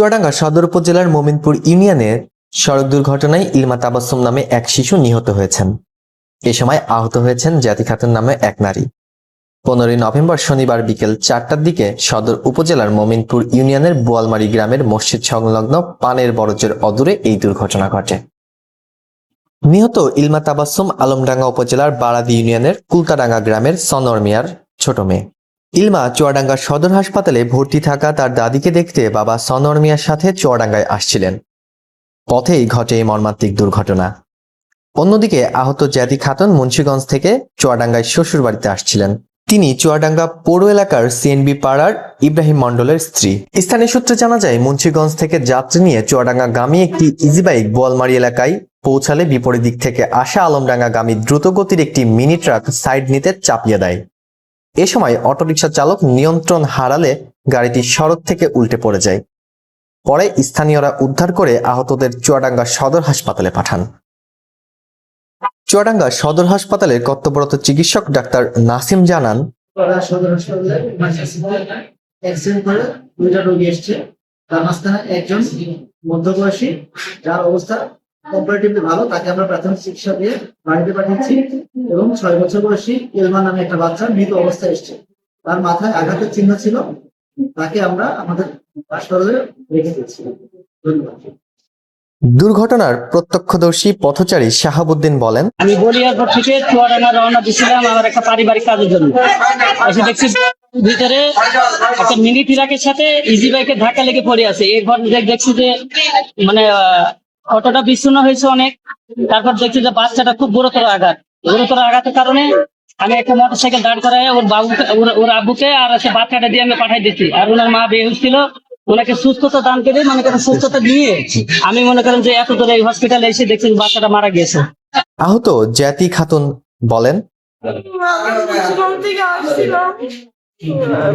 চুয়াডাঙ্গা সদর উপজেলার মোমিনপুর ইউনিয়নের সড়ক দুর্ঘটনায় ইলমা তাবাসুম নামে এক শিশু নিহত হয়েছেন। এ সময় আহত হয়েছেন জাতি খাতুন নামে এক নারী। পনেরোই নভেম্বর শনিবার বিকেল চারটার দিকে সদর উপজেলার মোমিনপুর ইউনিয়নের বোয়ালমারি গ্রামের মসজিদ সংলগ্ন পানের বরজের অদূরে এই দুর্ঘটনা ঘটে। নিহত ইলমা তাবাসুম আলমডাঙ্গা উপজেলার বারাদি ইউনিয়নের কুলতাডাঙ্গা গ্রামের সনর মিয়ার ছোট মেয়ে। ইলমা চুয়াডাঙ্গা সদর হাসপাতালে ভর্তি থাকা তার দাদিকে দেখতে বাবা সনর মিয়ার সাথে চুয়াডাঙ্গায় আসছিলেন। পথেই ঘটে এই মর্মান্তিক দুর্ঘটনা। অন্যদিকে আহত জ্যাতি খাতুন মুন্সীগঞ্জ থেকে চুয়াডাঙ্গায় শ্বশুর বাড়িতে আসছিলেন। তিনি চুয়াডাঙ্গা পৌর এলাকার সিএনবি পাড়ার ইব্রাহিম মণ্ডলের স্ত্রী। স্থানীয় সূত্রে জানা যায়, মুন্সীগঞ্জ থেকে যাত্রী নিয়ে চুয়াডাঙ্গা গামী একটি ইজি বাইক বোয়ালমারি এলাকায় পৌঁছালে বিপরীত দিক থেকে আসা আলমডাঙ্গা গামী দ্রুতগতির একটি মিনি ট্রাক সাইড নিতে চাপিয়ে দেয়। এ সময় অটোরিকশা চালক নিয়ন্ত্রণ হারালে গাড়িটি সড়ক থেকে উল্টে পড়ে যায়। পরে স্থানীয়রা উদ্ধার করে আহতদের চুয়াডাঙ্গা সদর হাসপাতালে পাঠান। চুয়াডাঙ্গা সদর হাসপাতালের কর্তব্যরত চিকিৎসক ডাক্তার নাসিম জানান হাসপাতালে একজন মধ্যবয়সী, যার অবস্থা কম্পারেটিভলি ভালো তাকে আমরা প্রাথমিক চিকিৎসা দিয়ে বাড়িতে পাঠিয়েছি এবং ছয় বছর বয়সী ইলমা নামে একটা বাচ্চা মৃত অবস্থায় এসছে। তার মাথায় আঘাতের চিহ্ন ছিল তাকে আমরা আমাদের হাসপাতালে রেখে দিচ্ছি ধন্যবাদ। দুর্ঘটনার প্রত্যক্ষদর্শী পথচারী শাহাবুদ্দিন বলেন আমি বলিয়ারপুর থেকে চুয়াডাঙ্গা রওনা দিছিলাম আমার একটা পারিবারিক কাজের জন্য। এসে দেখছি ভিতরে একটা মিনি ট্রাকের সাথে ইজি বাইকের ধাক্কা লেগে পড়ে আছে। এরপর দেখ- দেখছি যে মানে আহ, অটোটা বিচ্ছিন্ন হয়েছে অনেক। তারপর দেখছি যে বাচ্চাটা খুব গুরুতর আঘাত। গুরুতর আঘাতের কারণে আমি একটা মোটর সাইকেল দাঁড় করাই ওর বাবুকে ওর- ওর আব্বুকে আর সে বাচ্চাটা দিয়ে আমি পাঠাই দিচ্ছি আর ওনার মা বেহুশ ছিল। ওনাকে সুস্থতা দান করে মনে করেন সুস্থতা দিয়ে আমি মনে করেন যে এত দূরে এই হসপিটালে এসে দেখছি যে বাচ্চাটা মারা গেছে আহত জ্যাতি খাতুন বলেন।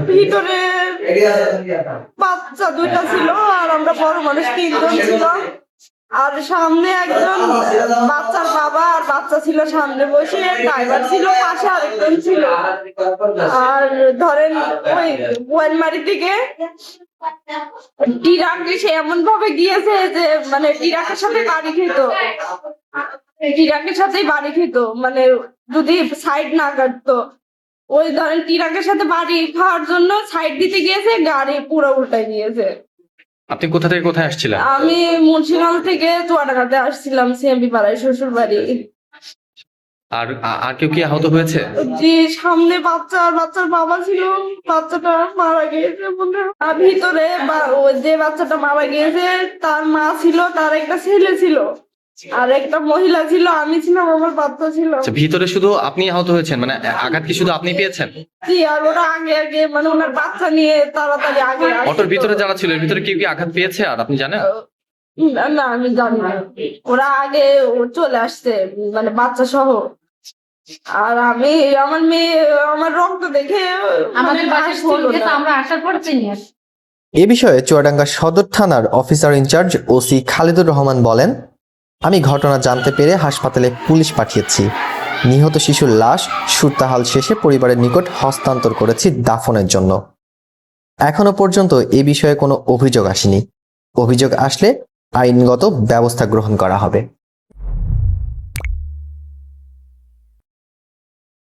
ভিতরে বাচ্চা দুইটা ছিল আর আমরা বড় মানুষ তিনজন ছিলাম। আর সামনে একজন বাচ্চার বাবা আর বাচ্চা ছিল সামনে বসে ড্রাইভার ছিল পাশে আরেকজন ছিল। আর ধরেন ওই গোয়ালমারি থেকে টিরাক সে এমন ভাবে গিয়েছে যে মানে টিরাকের সাথে বাড়ি খেত। টিরাকের সাথেই বাড়ি খেত মানে যদি সাইড না কাটতো। ওই ধরেন টিরাকের সাথে বাড়ি খাওয়ার জন্য সাইড দিতে গিয়েছে, গাড়ি পুরো উল্টাই গিয়েছে আপনি কোথা থেকে কোথায় আসছিলেন? আমি মুন্সিগঞ্জ থেকে চুয়াডাঙ্গাতে আসছিলাম সিএমপি পাড়ায় শ্বশুর বাড়ি আর আর কেউ কি আহত হয়েছে? জি সামনে বাচ্চা আর বাচ্চার বাবা ছিল বাচ্চাটা মারা গিয়েছে আর ভিতরে যে বাচ্চাটা মারা গিয়েছে তার মা ছিল তার একটা ছেলে ছিল। আর একটা মহিলা ছিল আমি ছিলাম আমার বাচ্চা ছিল। আচ্ছা ভিতরে শুধু আপনি আহত হয়েছেন মানে আঘাত কি শুধু আপনি পেয়েছেন? জি আর ওরা আগে আগে মানে ওনার বাচ্চা নিয়ে তাড়াতাড়ি আগে অটোর ভিতরে যারা ছিল এর ভিতরে কেউ কি আঘাত পেয়েছে আর আপনি জানেন? না, আমি জানি না। ওরা আগে ও চলে আসছে মানে বাচ্চা সহ আর আমি আমার মেয়ে আমার রক্ত দেখে আমাদের মানে বাসায় ফোন গেছে আমরা আসার পর চিনি এ বিষয়ে চুয়াডাঙ্গা সদর থানার officer in charge OC Khalidur Rahman বলেন আমি ঘটনা জানতে পেরে হাসপাতালে পুলিশ পাঠিয়েছি। নিহত শিশুর লাশ সুরতাহাল শেষে পরিবারের নিকট হস্তান্তর করেছি দাফনের জন্য। এখনও পর্যন্ত এ বিষয়ে কোনো অভিযোগ আসেনি। অভিযোগ আসলে আইনগত ব্যবস্থা গ্রহণ করা হবে।